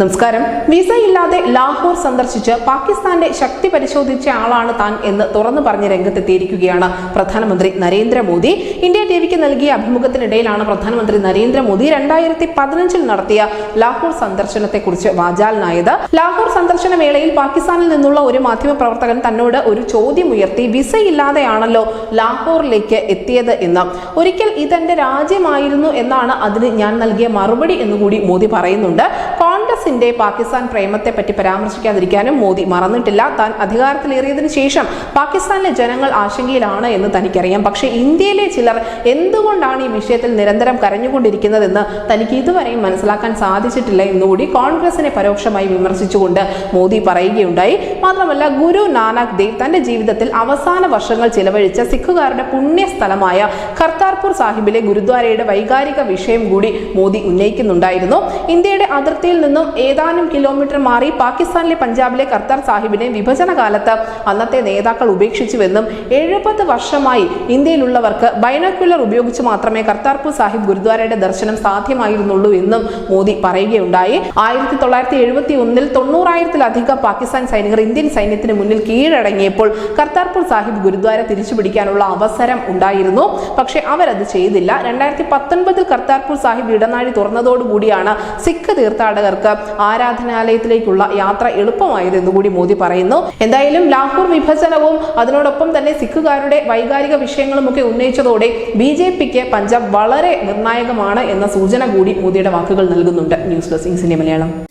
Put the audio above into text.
നമസ്കാരം. വിസ ഇല്ലാതെ ലാഹോർ സന്ദർശിച്ച് പാകിസ്ഥാന്റെ ശക്തി പരിശോധിച്ച ആളാണ് താൻ എന്ന് തുറന്നു പറഞ്ഞ് രംഗത്തെത്തിയിരിക്കുകയാണ് പ്രധാനമന്ത്രി നരേന്ദ്രമോദി. ഇന്ത്യ ടിവിക്ക് നൽകിയ അഭിമുഖത്തിനിടയിലാണ് പ്രധാനമന്ത്രി നരേന്ദ്രമോദി രണ്ടായിരത്തി പതിനഞ്ചിൽ നടത്തിയ ലാഹോർ സന്ദർശനത്തെക്കുറിച്ച് വാചാലനായത്. ലാഹോർ സന്ദർശന വേളയിൽ പാകിസ്ഥാനിൽ നിന്നുള്ള ഒരു മാധ്യമ പ്രവർത്തകൻ തന്നോട് ഒരു ചോദ്യം ഉയർത്തി വിസ ഇല്ലാതെയാണല്ലോ ലാഹോറിലേക്ക് എത്തിയത് എന്ന്. ഒരിക്കൽ ഇതെന്റെ രാജ്യമായിരുന്നു എന്നാണ് അതിന് ഞാൻ നൽകിയ മറുപടി എന്നുകൂടി മോദി പറയുന്നുണ്ട്. കോൺഗ്രസിന്റെ പാകിസ്ഥാൻ പ്രേമത്തെ പറ്റി പരാമർശിക്കാതിരിക്കാനും മോദി മറന്നിട്ടില്ല. താൻ അധികാരത്തിലേറിയതിനു ശേഷം പാകിസ്ഥാനിലെ ജനങ്ങൾ ആശങ്കയിലാണ് എന്ന് തനിക്കറിയാം. പക്ഷേ ഇന്ത്യയിലെ ചിലർ എന്തുകൊണ്ടാണ് ഈ വിഷയത്തിൽ നിരന്തരം കരഞ്ഞുകൊണ്ടിരിക്കുന്നതെന്ന് തനിക്ക് ഇതുവരെയും മനസ്സിലാക്കാൻ സാധിച്ചിട്ടില്ല എന്നുകൂടി കോൺഗ്രസിനെ പരോക്ഷമായി വിമർശിച്ചുകൊണ്ട് മോദി പറയുകയുണ്ടായി. മാത്രമല്ല ഗുരു നാനാക് ദേവ് തന്റെ ജീവിതത്തിൽ അവസാന വർഷങ്ങൾ ചിലവഴിച്ച സിഖുകാരുടെ പുണ്യസ്ഥലമായ കർത്താർപൂർ സാഹിബിലെ ഗുരുദ്വാരയുടെ വൈകാരിക വിഷയം കൂടി മോദി ഉന്നയിക്കുന്നുണ്ടായിരുന്നു. ഇന്ത്യയുടെ അതിർത്തിയിൽ നിന്നും ഏതാനും കിലോമീറ്റർ മാറി പാകിസ്ഥാനിലെ പഞ്ചാബിലെ കർത്താർ സാഹിബിനെ വിഭജന കാലത്ത് അന്നത്തെ നേതാക്കൾ ഉപേക്ഷിച്ചുവെന്നും എഴുപത് വർഷമായി ഇന്ത്യയിലുള്ളവർക്ക് ബൈനോക്യുലർ ഉപയോഗിച്ച് മാത്രമേ കർത്താർപൂർ സാഹിബ് ഗുരുദ്വാരയുടെ ദർശനം സാധ്യമായിരുന്നുള്ളൂ എന്നും മോദി പറയുകയുണ്ടായി. ആയിരത്തി തൊള്ളായിരത്തി എഴുപത്തി ഒന്നിൽ തൊണ്ണൂറായിരത്തിലധികം പാകിസ്ഥാൻ സൈനികർ ഇന്ത്യൻ സൈന്യത്തിന് മുന്നിൽ കീഴടങ്ങിയപ്പോൾ കർത്താർപൂർ സാഹിബ് ഗുരുദ്വാര തിരിച്ചുപിടിക്കാനുള്ള അവസരം ഉണ്ടായിരുന്നു. പക്ഷേ അവരത് ചെയ്തില്ല. രണ്ടായിരത്തി പത്തൊൻപതിൽ കർത്താർപൂർ സാഹിബ് ഇടനാഴി തുറന്നതോടുകൂടിയാണ് സിഖ് തീർത്ഥാടകർക്ക് ആരാധനാലയത്തിലേക്കുള്ള യാത്ര എളുപ്പമായത് എന്നുകൂടി മോദി പറയുന്നു. എന്തായാലും ലാഹോർ വിഭജനവും അതിനോടൊപ്പം തന്നെ സിഖുകാരുടെ വൈകാരിക വിഷയങ്ങളും ഒക്കെ ഉന്നയിച്ചതോടെ ബി ജെ പിക്ക് പഞ്ചാബ് വളരെ നിർണായകമാണ് എന്ന സൂചന കൂടി മോദിയുടെ വാക്കുകൾ നൽകുന്നുണ്ട്. News desk cinema Malayalam.